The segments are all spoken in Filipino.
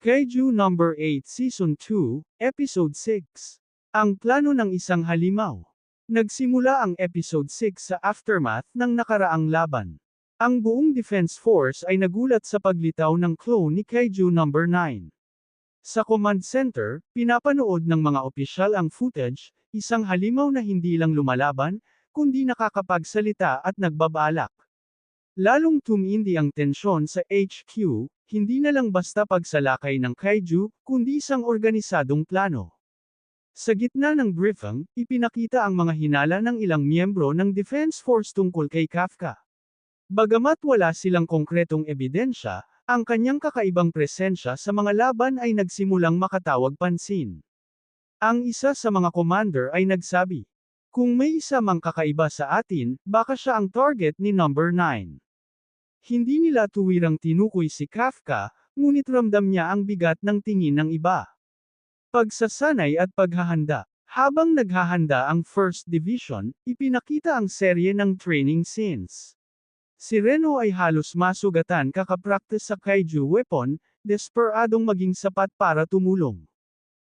Kaiju Number 8 Season 2, Episode 6. Ang plano ng isang halimaw. Nagsimula ang Episode 6 sa aftermath ng nakaraang laban. Ang buong Defense Force ay nagulat sa paglitaw ng clone ni Kaiju Number 9. Sa command center, pinapanood ng mga opisyal ang footage, isang halimaw na hindi lang lumalaban, kundi nakakapagsalita at nagbabalak. Lalong tumindi ang tensyon sa HQ, hindi na lang basta pagsalakay ng kaiju, kundi isang organisadong plano. Sa gitna ng briefing, ipinakita ang mga hinala ng ilang miyembro ng Defense Force tungkol kay Kafka. Bagamat wala silang konkretong ebidensya, ang kanyang kakaibang presensya sa mga laban ay nagsimulang makatawag pansin. Ang isa sa mga commander ay nagsabi, kung may isa mang kakaiba sa atin, baka siya ang target ni number 9. Hindi nila tuwirang tinukoy si Kafka, ngunit ramdam niya ang bigat ng tingin ng iba. Pagsasanay at paghahanda. Habang naghahanda ang First Division, ipinakita ang serye ng training scenes. Si Reno ay halos masugatan kakapractice sa kaiju weapon, desperadong maging sapat para tumulong.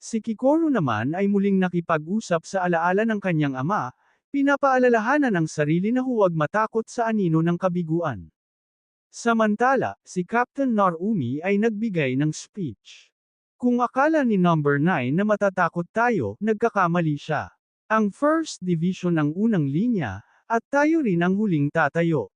Si Kikoro naman ay muling nakipag-usap sa alaala ng kanyang ama, pinapaalalahanan ang sarili na huwag matakot sa anino ng kabiguan. Samantala, si Captain Narumi ay nagbigay ng speech. Kung akala ni number 9 na matatakot tayo, nagkakamali siya. Ang First Division ang unang linya, at tayo rin ang huling tatayo.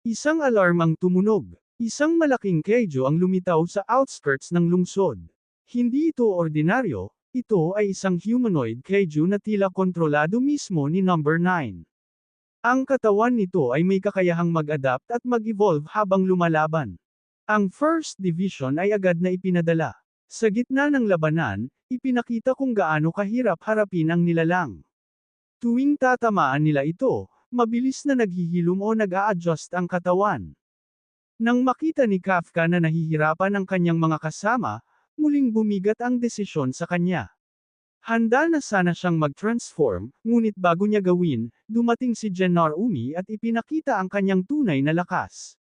Isang alarm ang tumunog. Isang malaking keijo ang lumitaw sa outskirts ng lungsod. Hindi ito ordinaryo, ito ay isang humanoid kaiju na tila kontrolado mismo ni number 9. Ang katawan nito ay may kakayahang mag-adapt at mag-evolve habang lumalaban. Ang First Division ay agad na ipinadala. Sa gitna ng labanan, ipinakita kung gaano kahirap harapin ang nilalang. Tuwing tatamaan nila ito, mabilis na naghihilom o nag-a-adjust ang katawan. Nang makita ni Kafka na nahihirapan ang kanyang mga kasama, muling bumigat ang desisyon sa kanya. Handa na sana siyang mag-transform, ngunit bago niya gawin, dumating si Gennar Umi at ipinakita ang kanyang tunay na lakas.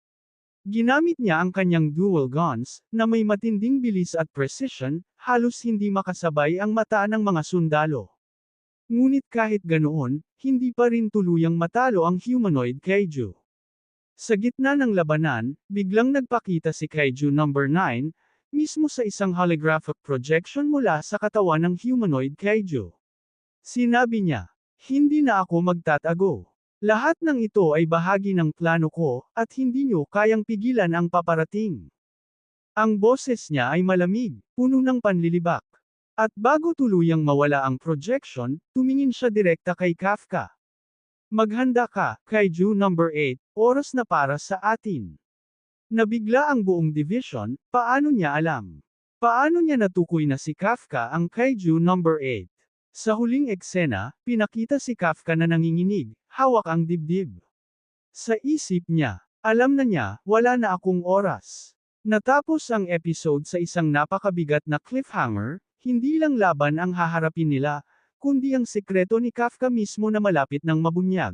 Ginamit niya ang kanyang dual guns, na may matinding bilis at precision, halos hindi makasabay ang mata ng mga sundalo. Ngunit kahit ganoon, hindi pa rin tuluyang matalo ang humanoid kaiju. Sa gitna ng labanan, biglang nagpakita si kaiju number 9, mismo sa isang holographic projection mula sa katawan ng humanoid kaiju. Sinabi niya, hindi na ako magtatago. Lahat ng ito ay bahagi ng plano ko, at hindi nyo kayang pigilan ang paparating. Ang boses niya ay malamig, puno ng panlilibak. At bago tuluyang mawala ang projection, tumingin siya direkta kay Kafka. Maghanda ka, Kaiju number 8, oras na para sa atin. Nabigla ang buong division, paano niya alam? Paano niya natukoy na si Kafka ang Kaiju number 8? Sa huling eksena, pinakita si Kafka na nanginginig, hawak ang dibdib. Sa isip niya, alam na niya, wala na akong oras. Natapos ang episode sa isang napakabigat na cliffhanger, hindi lang laban ang haharapin nila, kundi ang sekreto ni Kafka mismo na malapit ng mabunyag.